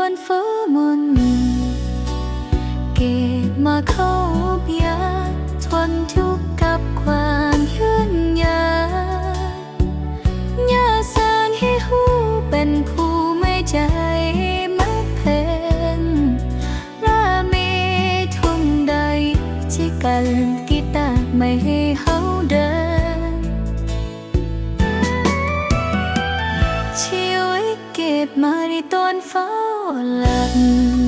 วนฟ้ามนเกตมาเข้าพยาทนทุกข์กับความยื่นยายาสานให้หูเป็นผู้ไม่ใจไม่เพ่นราเมทุ่งใดที่กันกีตาไม่ให้เขาเดิน ชีวิตเก็บมา ตอนเฝ้าหลับ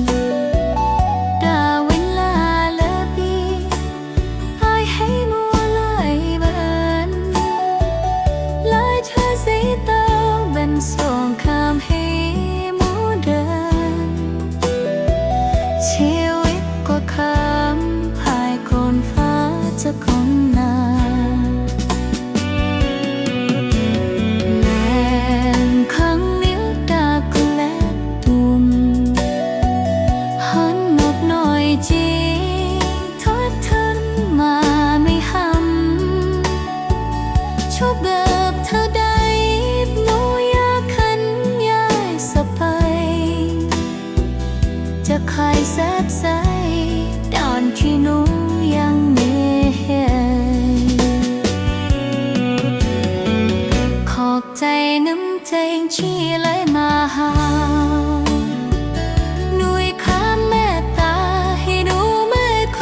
น่ยข้าเมตตาให้หนูไม่ค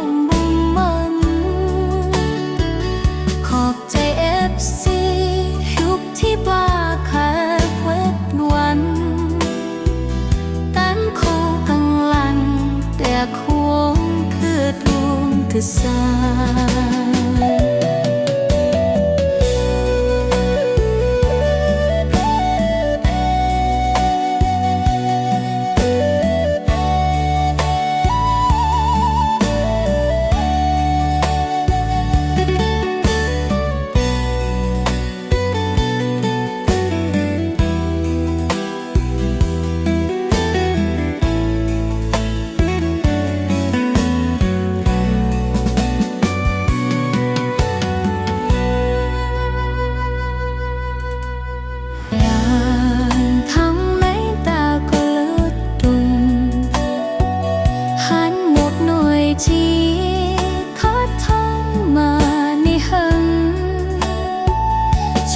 งบุมมัน ขอบใจเอฟซียุบที่บ้าคาเวันต่กังลัน แต่งคือดวงเธอสา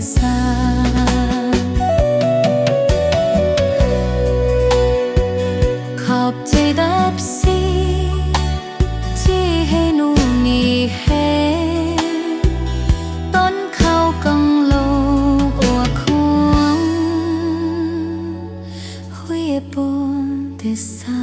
besar ขอบใจรับสิที่ให้หนูมีเห็นต้นเขากังโลอัวควงหุยปนเดสา